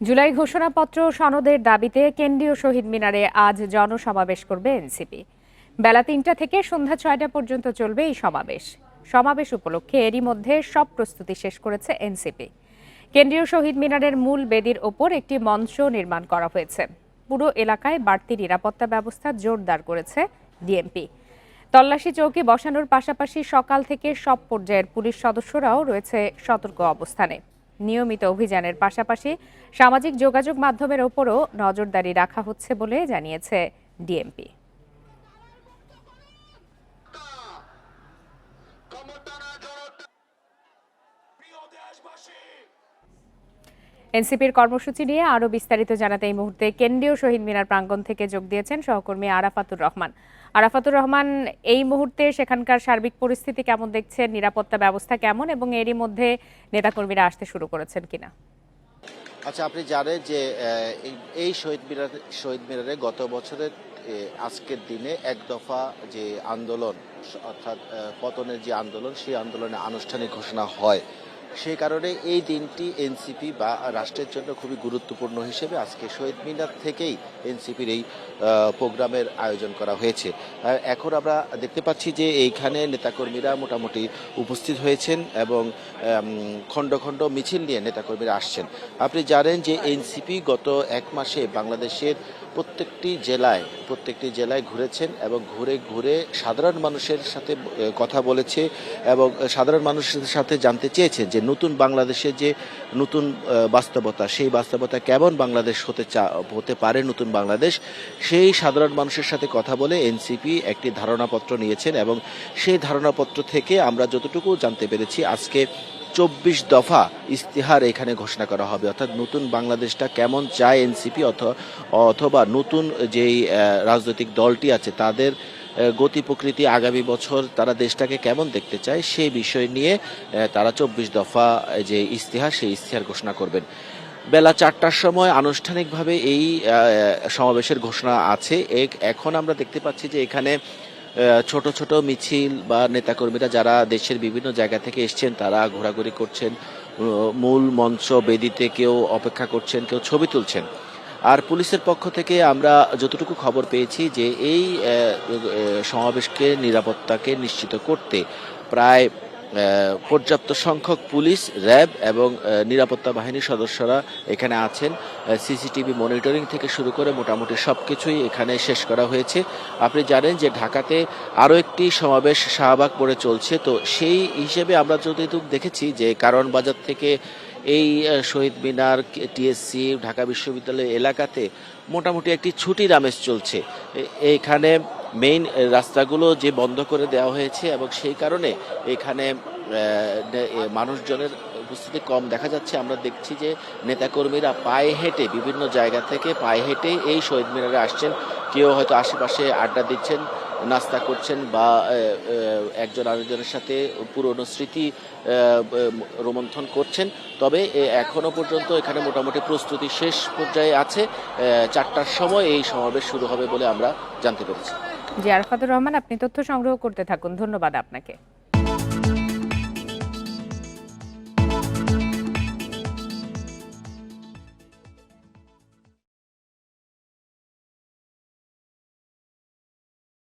জুলাই ঘোষণাপত্র সনদের দাবিতে কেন্দ্রীয় শহীদ মিনারে আজ জনসমাবেশ করবে এনসিপি। বেলা তিনটা থেকে সন্ধ্যা ছয়টা পর্যন্ত চলবে এই সমাবেশ। সমাবেশ উপলক্ষে এরই মধ্যে সব প্রস্তুতি শেষ করেছে এনসিপি। কেন্দ্রীয় শহীদ মিনারের মূল বেদির ওপর একটি মঞ্চ নির্মাণ করা হয়েছে। পুরো এলাকায় বাড়তি নিরাপত্তা ব্যবস্থা জোরদার করেছে ডিএমপি। তল্লাশি চৌকি বসানোর পাশাপাশি সকাল থেকে সব পর্যায়ের পুলিশ সদস্যরাও রয়েছে সতর্ক অবস্থানে। নিয়মিত অভিযানের পাশাপাশি সামাজিক যোগাযোগ মাধ্যমের ওপরও নজরদারি রাখা হচ্ছে বলে জানিয়েছে ডিএমপি। এনসিপির কর্মসূচি নিয়ে আরও বিস্তারিত জানাতে এই মুহূর্তে কেন্দ্রীয় শহীদ মিনার প্রাঙ্গণ থেকে যোগ দিয়েছেন সহকর্মী আরাফাতুর রহমান। আরাফাতুর রহমান, এই মুহূর্তে সেখানকার সার্বিক পরিস্থিতি কেমন দেখছেন? নিরাপত্তা ব্যবস্থা কেমন? এবং এরই মধ্যে নেতাকর্মীরা আসতে শুরু করেছেন কিনা? আচ্ছা আপনি জানেন যে এই- শহীদ মিনার, শহীদ মিনারে গত বছরের আজকের দিনে এক দফা যে আন্দোলন, অর্থাৎ পতনের যে আন্দোলন, সেই আন্দোলনে আনুষ্ঠানিক ঘোষণা হয়। সেই কারণে এই দিনটি এনসিপি বা রাষ্ট্রের জন্য খুবই গুরুত্বপূর্ণ হিসেবে আজকে শহীদ মিনার থেকেই এনসিপির এই প্রোগ্রামের আয়োজন করা হয়েছে। এখন আমরা দেখতে পাচ্ছি যে এইখানে নেতাকর্মীরা মোটামুটি উপস্থিত হয়েছেন এবং খণ্ড খণ্ড মিছিল নিয়ে নেতাকর্মীরা আসছেন। আপনি জানেন যে এনসিপি গত এক মাসে বাংলাদেশের প্রত্যেকটি জেলায় প্রত্যেকটি জেলায় ঘুরেছেন এবং ঘুরে ঘুরে সাধারণ মানুষের সাথে কথা বলেছে এবং সাধারণ মানুষের সাথে জানতে চেয়েছে যে নতুন বাংলাদেশের যে নতুন বাস্তবতা, সেই বাস্তবতা কেমন বাংলাদেশ হতে চা, হতে পারে নতুন বাংলাদেশ, সেই সাধারণ মানুষের সাথে কথা বলে এনসিপি একটি ধারণাপত্র নিয়েছেন এবং সেই ধারণাপত্র থেকে আমরা যতটুকু জানতে পেরেছি, আজকে চব্বিশ দফা ইস্তিহার এখানে ঘোষণা করা হবে। অর্থাৎ নতুন বাংলাদেশটা কেমন চায় এনসিপি অথবা নতুন যেই রাজনৈতিক দলটি আছে, তাদের গতি প্রকৃতি আগামী বছর তারা দেশটাকে কেমন দেখতে চায় সেই বিষয় নিয়ে তারা চব্বিশ দফা যে ইস্তিহার সেই ইস্তিহার ঘোষণা করবেন। বেলা চারটার সময় আনুষ্ঠানিকভাবে এই সমাবেশের ঘোষণা আছে। এখন আমরা দেখতে পাচ্ছি যে এখানে ছোট ছোট মিছিল বা নেতাকর্মীরা যারা দেশের বিভিন্ন জায়গা থেকে এসছেন, তারা ঘোরাঘুরি করছেন মূল মঞ্চ বেদিতে কেউ অপেক্ষা করছেন, কেউ ছবি তুলছেন। আর পুলিশের পক্ষ থেকে আমরা যতটুকু খবর পেয়েছি যে এই সমাবেশকে নিরাপত্তাকে নিশ্চিত করতে প্রায় পর্যাপ্ত সংখ্যক পুলিশ, র্যাব এবং নিরাপত্তা বাহিনীর সদস্যরা এখানে আছেন। সিসিটিভি মনিটরিং থেকে শুরু করে মোটামুটি সব কিছুই এখানে শেষ করা হয়েছে। আপনি জানেন যে ঢাকাতে আরও একটি সমাবেশ শাহবাগ পড়ে চলছে। তো সেই হিসেবে আমরা যতটুকু দেখেছি যে কারণ বাজার থেকে এই শহীদ মিনার টিএসসি ঢাকা বিশ্ববিদ্যালয় এলাকাতে মোটামুটি একটি ছুটির আমেজ চলছে। এ- এইখানে মেইন রাস্তাগুলো যে বন্ধ করে দেওয়া হয়েছে এবং সেই কারণে এখানে মানুষজনের উপস্থিতি কম দেখা যাচ্ছে। আমরা দেখছি যে নেতাকর্মীরা পায়ে হেঁটে বিভিন্ন জায়গা থেকে পায়ে হেঁটে এই শহীদ মিনারে আসছেন। কেউ হয়তো আশেপাশে আড্ডা দিচ্ছেন। নাস্তা করছেন বা একজন আরেকজনের সাথে পুরনো স্মৃতি রোমন্থন করছেন। তবে এখনও পর্যন্ত এখানে মোটামুটি প্রস্তুতি শেষ পর্যায়ে আছে। চারটার সময় এই সমাবেশ শুরু হবে বলে আমরা জানতে পেরেছি। জি, আরফাতুর রহমান, আপনি তথ্য সংগ্রহ করতে থাকুন। ধন্যবাদ আপনাকে।